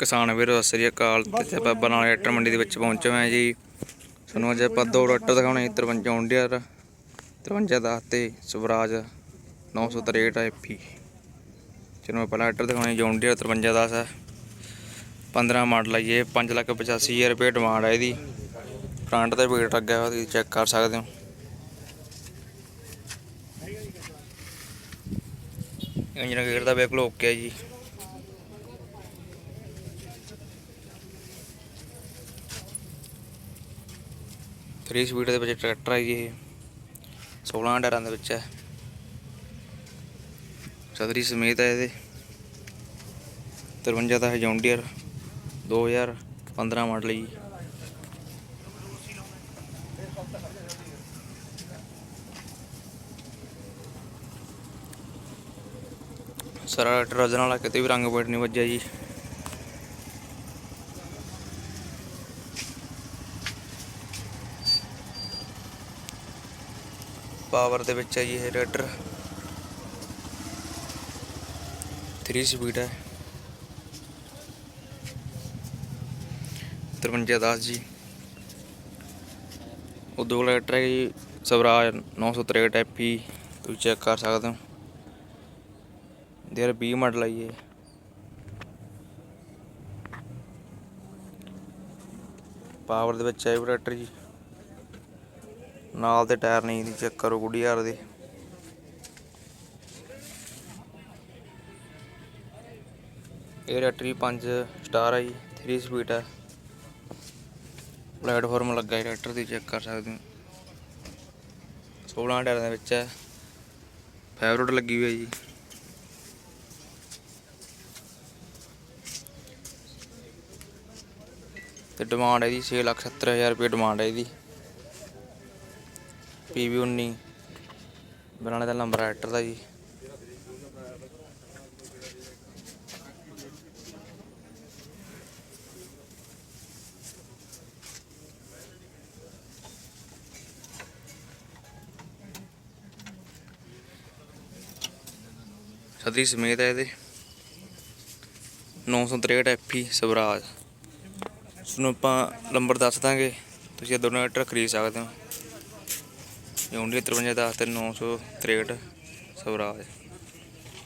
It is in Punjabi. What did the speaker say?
ਕਿਸਾਨ ਵੀਰੋ, ਸਤਿ ਸ੍ਰੀ ਅਕਾਲ। ਤੇ ਆਪਾਂ ਬਰਨਾਲਾ ਟਰੈਕਟਰ ਮੰਡੀ ਦੇ ਵਿੱਚ ਪਹੁੰਚੇ ਹੋਏ ਜੀ। ਤੁਹਾਨੂੰ ਅੱਜ ਆਪਾਂ ਦੋ ਟਰੈਕਟਰ ਦਿਖਾਉਣੇ 53 ਜੌਂਡੀਅਰ 53 ਦਾ ਤੇ ਸਵਰਾਜ 963 ਐਫੀ ਜਿਹਨੂੰ ਪਹਿਲਾ ਟਰੈਕਟਰ ਦਿਖਾਉਣੇ ਜੌਂਡੀਅਰ 53 ਦਾ ਹੈ। 15 ਮਾਡਲ ਹੈ ਇਹ 5 ਲੱਖ 85 ਹਜ਼ਾਰ ਰੁਪਏ ਡਿਮਾਂਡ ਹੈ ਇਹਦੀ। ਫਰੰਟ ਤੇ ਵੇਟ ਲੱਗਿਆ ਹੋਇਆ, ਤੁਸੀਂ ਚੈੱਕ ਕਰ ਸਕਦੇ ਹੋ। ਇੰਜਨ ਗੇਅਰ ਦਾ ਬਿਲਕੁਲ ਓਕੇ ਹੈ ਜੀ। ਥਰੀ ਸਪੀਡ ਦੇ ਵਿੱਚ ਟਰੈਕਟਰ ਹੈ ਜੀ ਇਹ 16 ਟਾਇਰਾਂ ਦੇ ਵਿੱਚ ਹੈ। ਚਦਰੀ ਸਮੇਤ ਹੈ ਇਹਦੇ। 53 ਦਾ ਹੈ ਜੌਂਡੀਅਰ 2015 ਮਾਡਲ ਜੀ। ਸਾਰਾ ਟਰਜ਼ਨ ਵਾਲਾ ਕਿਤੇ ਵੀ ਰੰਗ ਪੇਂਟ ਨਹੀਂ ਵੱਜਿਆ ਜੀ। ਪਾਵਰ ਦੇ ਵਿੱਚ ਹੈ ਜੀ ਇਹ ਟਰੈਕਟਰ 3 ਸਪੀਡ ਹੈ। 5310 ਜੀ। ਉਦੋਂ ਵਾਲਾ ਟਰੈਕਟਰ ਹੈ ਜੀ ਸਵਰਾਜ 963 ਐਪੀ ਤੁਸੀਂ ਚੈੱਕ ਕਰ ਸਕਦੇ ਹੋ। ਦੇਰ 20 ਮਾਡਲ ਆਈ ਹੈ ਪਾਵਰ ਦੇ ਵਿੱਚ ਹੈ ਇਹ ਟਰੈਕਟਰ ਜੀ। ਨਾਲ ਦੇ ਟਾਇਰ ਨਹੀਂ ਦੀ ਚੈੱਕ ਕਰੋ ਗੁੱਡੀ ਯਾਰ ਦੇ। ਇਹ ਰੈਟਰੀ 5 ਸਟਾਰ ਹੈ ਜੀ 3 ਸਪੀਡ ਹੈ ਪਲੇਟਫਾਰਮ ਲੱਗਾ ਹੈ ਟਰੈਕਟਰ ਦੀ ਚੈੱਕ ਕਰ ਸਕਦੇ ਹੋ। 16 ਟਾਇਰਾਂ ਦੇ ਵਿੱਚ ਹੈ ਫੈਵਰਟ ਲੱਗੀ ਹੋਈ ਹੈ ਜੀ। ਤੇ ਡਿਮਾਂਡ ਹੈ ਇਹਦੀ 670000 ਰੁਪਏ ਡਿਮਾਂਡ ਹੈ ਇਹਦੀ। ਪੀਵੀ 19 ਬਣਾਉਣੇ ਦਾ ਨੰਬਰ ਐਟਰ ਦਾ ਜੀ। ਸਦੀ ਸਮੇਤ ਹੈ ਇਹਦੇ। 963 ਐਫੀ ਸਵਰਾਜ। ਤੁਹਾਨੂੰ ਆਪਾਂ ਨੰਬਰ ਦੱਸ ਦਾਂਗੇ। ਤੁਸੀਂ ਇਹ ਦੋਨੋਂ ਟਰੈਕਟਰ ਖਰੀਦ ਸਕਦੇ ਹੋ। ਯੂਨਿਟ 53 ਦਾ ਤੇ 963 ਸਵਰਾਜ।